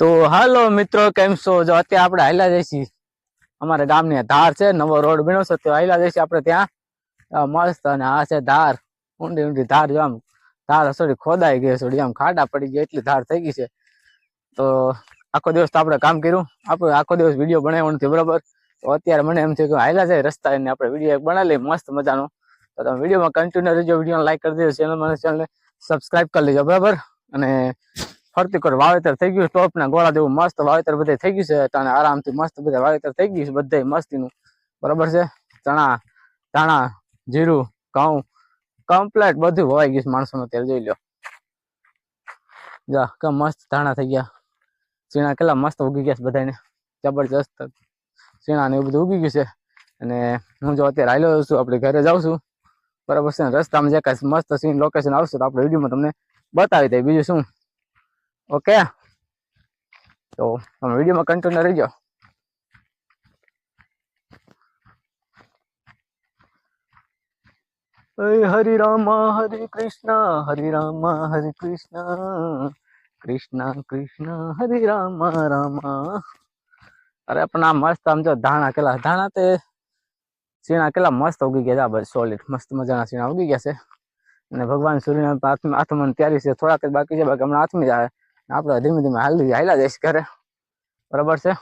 તો હાલો મિત્રો, કેમ છો? જો અત્યારે આપણે હાલ્યા જઈશી. અમારા ગામની ધાર છે, નવો રોડ બન્યો છે, તો હાલ્યા જઈશી આપણે ત્યાં. મસ્ત અને આ છે ધાર. ઊંડી ઊંડી ધાર જો આમ, ધાર સોડી ખોદાઈ ગઈ સોડી આમ ખાડા પડી ગયા, એટલી ધાર થઈ ગઈ છે. તો આખો દિવસ તો આપણે કામ કર્યું. આપણે આખો દિવસ વીડિયો બનાવ્યો નથી, બરાબર? તો અત્યારે મને એમ થયું કે હાલ્યા જાય રસ્તા એને આપણે વીડિયો એક બનાવી લઈએ, મસ્ત મજાનો. તો તમે વિડીયોમાં કન્ટિન્યુ રહેજો વીડિયો લાઈક કરી દેજો ચેનલ મને ચેનલને સબસ્ક્રાઈબ કરી લેજો, બરાબર? અને ફરતી કર વાવેતર થઈ ગયું ટોપ ના ગોળા જેવું મસ્ત વાવેતર બધે થઈ ગયું છે. અને આરામથી મસ્ત બધા વાવેતર થઈ ગયું છે બધે મસ્તીનું. બરાબર છે? ચણા, ધાણા, જીરું, ઘઉં કમ્પ્લેટ બધું વવાઈ ગયું છે માણસોનું. તેલ જોઈ લો જા કે મસ્ત ધાણા થઈ ગયા. ચીણા કેટલા મસ્ત ઉગી ગયા છે બધાને જબરજસ્ત. ચીણા ને એવું બધું ઉગી ગયું છે. અને હું જો અત્યારે હાલ્યો છું, આપણે ઘરે જાઉં છું. બરાબર છે? રસ્તામાં જે કાંઈ મસ્ત સીન લોકેશન આવશે તો આપણે વિડીયોમાં તમને બતાવી દઈએ બીજું શું? ઓકે? તો તમે વિડીયોમાં કન્ટિન્યુ રહીજો. હરે રામ, હરે કૃષ્ણ, હરે રામ, હરે કૃષ્ણ કૃષ્ણ કૃષ્ણ, હરે રામ રામ. અરે પણ આ મસ્ત આમ જો ધાણા કેટલા ધાણા તે સીણા કેટલા મસ્ત ઉગી ગયા બસ સોલિડ મસ્ત મજાના સીણા ઉગી ગયા છે. અને ભગવાન સૂર્યના હાથમાં હાથમાં તૈયારી છે. થોડાક બાકી છે, બાકી હમણાં જ જાય આપણે ધીમે ધીમે હાલી હાલ્યા જઈશ ઘરે. બરાબર છે?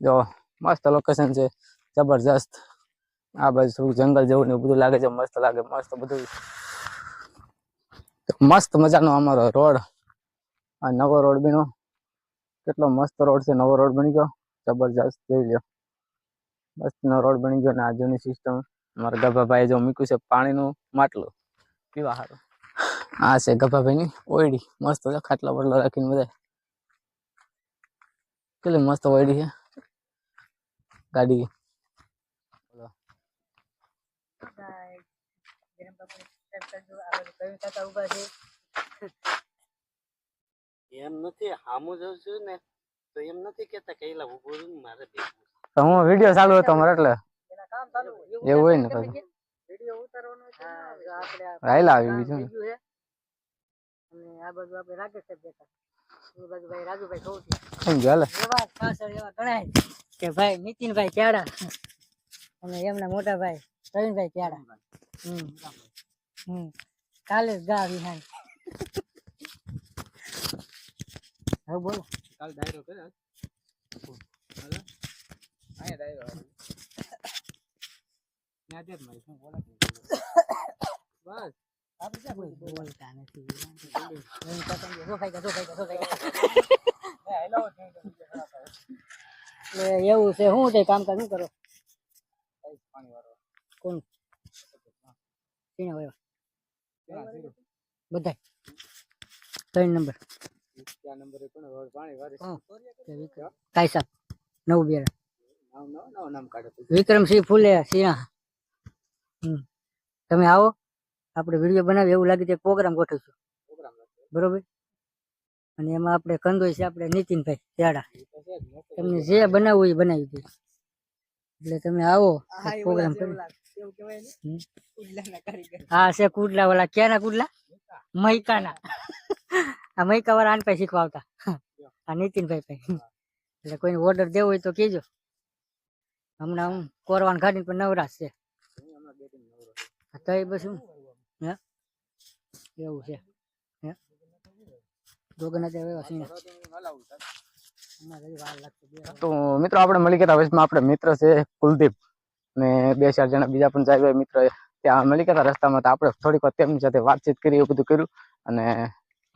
જો, મસ્ત લોકેશન છે. જબરજસ્ત. આ બાજુ થોડું જંગલ જેવું ને બધું લાગે છે. મસ્ત લાગે, મસ્ત બધું. મસ્ત મજાનો અમારો રોડ. આ નવો રોડ બન્યો. કેટલો મસ્ત રોડ છે. નવો રોડ બની ગયો. જબરજસ્ત. જોઈ લ્યો. મસ્તનો રોડ બની ગયો ને આ જૂની સિસ્ટમ અમારા ગભાભાઈ જો મૂક્યું છે પાણીનું માટલું. પીવા સારું આ છે ગભાભાઈની ઓયડી. મસ્ત છે ખાટલા બાટલા રાખીને બધા કેટલી મસ્ત ઓયડી છે. ગાડી. એમ નથી હામુ જઉં છું ને તો એમ નથી કેતા કે એલા ઊભો મારે તો હું વીડિયો ચાલુ હતો અમારે એટલે. એવું હોય ને વીડિયો ઉતારવાનો છે ને, આપણે રાયલા આવી બીજું. અને આ બાજુ આપણે રાકેશ સાહેબ બેઠા એ બાજુ ભાઈ રાજુભાઈ કૌટી કેમ ગયો હાલે એવા પાછળ એવા ગણાય કે ભાઈ નીતિનભાઈ ક્યાડા અને એમના મોટા ભાઈ પ્રવીણભાઈ ક્યાડા હમ હમ કાલે જ ગા વિહાય હવે બોલો કાલ ડાયરો કરે હાલો આયા ડાયરો ન્યા દે મારી શું બોલે બસ આપણે ક્યાં કોઈ બોલતા એવું છે શું છે કામ શું કરો કોણ બધા ત્રણ નંબર સાહેબ નવ બેરા વિક્રમસિંહ ફૂલે સિંહ તમે આવો આપણે વીડિયો બનાવી એવું લાગે છે પ્રોગ્રામ ગોઠવીશું. બરોબર? અને એમાં આપણે કંદોઈ છે આપણે નીતિનભાઈ ત્યાડા તો તમને જે બનાવવું એ બનાવી દે. એટલે તમે આવો પ્રોગ્રામ હા છે કુડલા વાળા. ક્યાંના કુડલા? મૈકાના. આ મૈકા વાળા આને પાસે શીખવા આવતા. આ નીતિનભાઈ પાસે એટલે કોઈને ઓર્ડર દેવો હોય તો કહેજો. હમણાં હું કોરવાન કાઢીને પણ નવરાશ છે. તો એ બસ હું હે? એવું છે. હે? લાગશે બે વાર. તો મિત્રો, આપણે મળી ગયા વચમાં આપણે મિત્ર છે કુલદીપ ને બે ચાર જણા. બીજા પણ જાય મિત્ર ત્યાં મળી ગયા રસ્તામાં. તો આપણે થોડીક વાર તેમની સાથે વાતચીત કરી, એવું બધું કર્યું. અને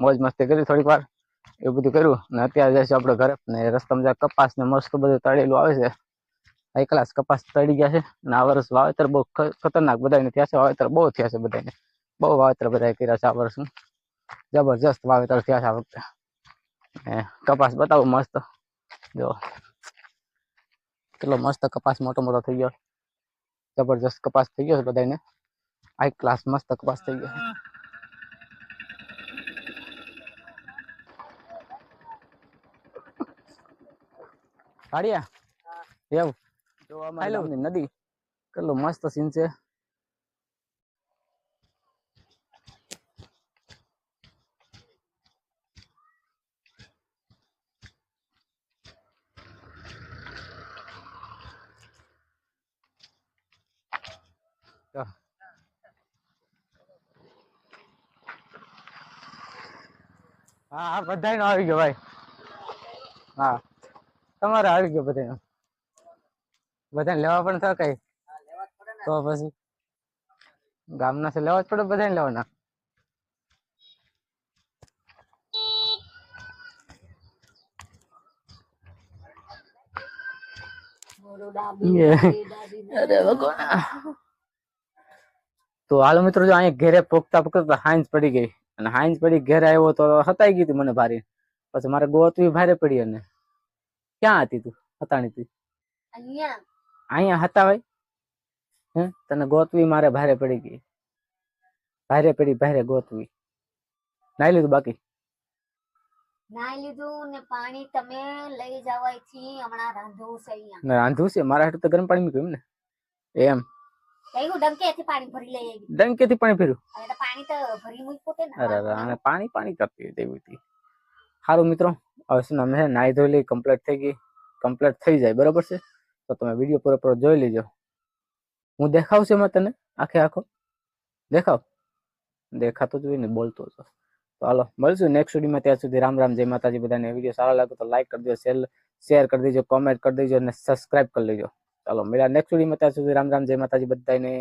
મોજ મસ્તી કરી થોડીક વાર, એવું બધું કર્યું. અને અત્યારે જઈશું આપણે ઘરે. ને રસ્તામાં જ્યાં કપાસ ને મસ્ત બધું તળેલું આવે છે. હાઈ ક્લાસ કપાસ તળી ગયા છે. અને આ વર્ષ વાવેતર બહુ ખતરનાક બધાને થયા છે. વાવેતર બહુ થયા છે બધાને બહુ વાવેતર બધાએ કર્યા છે આ વર્ષ જબરજસ્ત વાવેતર થયા છે આ વખતે. ને કપાસ બતાવો મસ્ત. જો. કેટલો મસ્ત કપાસ મોટો મોટો થઈ ગયો. જબરજસ્ત કપાસ થઈ ગયો છે બધાને હાઈ ક્લાસ મસ્ત કપાસ થઈ ગયો. છે કાઢ્યા એવું? જો અમારી ગામની નદી. કેટલો મસ્ત સીન છે. હા હા બધાયનો આવી ગયો ભાઈ. હા તમારે આવી ગયો બધાયનો. બધાને લેવા પણ થાય કઈ. તો પછી ગામના છે લેવા જ પડે બધાને લેવાના. અરે ભગવાન. તો હાલો મિત્રો જો અહીંયા ઘેરે પોકતા પોકતા હાંજ પડી ગઈ. અને હાઈન્સ પડી ઘેર આવ્યો તો હતાઈ ગઈ હતી મને ભારે. પછી મારે ગોતવી ભારે પડી અને ક્યાં હતી તું? હતાણી તી. અહીંયા. હતા ભાઈ? હે? તને ગોતવી મારે ભારે પડી ગઈ. ભારે પડી ભારે ગોતવી. નાઈ લીધું બાકી? નાઈ લીધું ને પાણી તમે લઈ જવાયથી હમણાં રાંધવું છે અહીંયા. રાંધવું છે? મારા હાટુ તો ગરમ પાણી મૂક્યું એમ ને? એમ. ડંકેથી પાણી ભરી લઈ આવી ડંકેથી પાણી પીર્યું હવે તો પાણી તો ભરી મૂક્યું તે ને અરે અરે આને પાણી પાણી કરતી હતી એવી હતી સારું મિત્રો હવે શું અમે નાઈ ધોઈ લઈ કમ્પ્લીટ થઈ ગઈ કમ્પ્લીટ થઈ જાય બરોબર છે તો તમે વીડિયો પૂરો પૂરો જોઈ લેજો હું દેખાવશે એમાં તને આખે આખો દેખાવ દેખાતો જ હોય ને બોલતો છો તો હાલો મળશું નેક્સ્ટ વિડીયોમાં ત્યાં સુધી રામ રામ જય માતાજી બધાને વીડિયો સારો લાગે તો લાઈક કરી દેજો શેર શેર કરી દેજો કોમેન્ટ કરી દેજો અને સબસ્ક્રાઇબ કરી લેજો ચાલો મેળા નેક્સ્ટ વિડીયોમાં ત્યાં સુધી રામ રામ જય માતાજી બધાને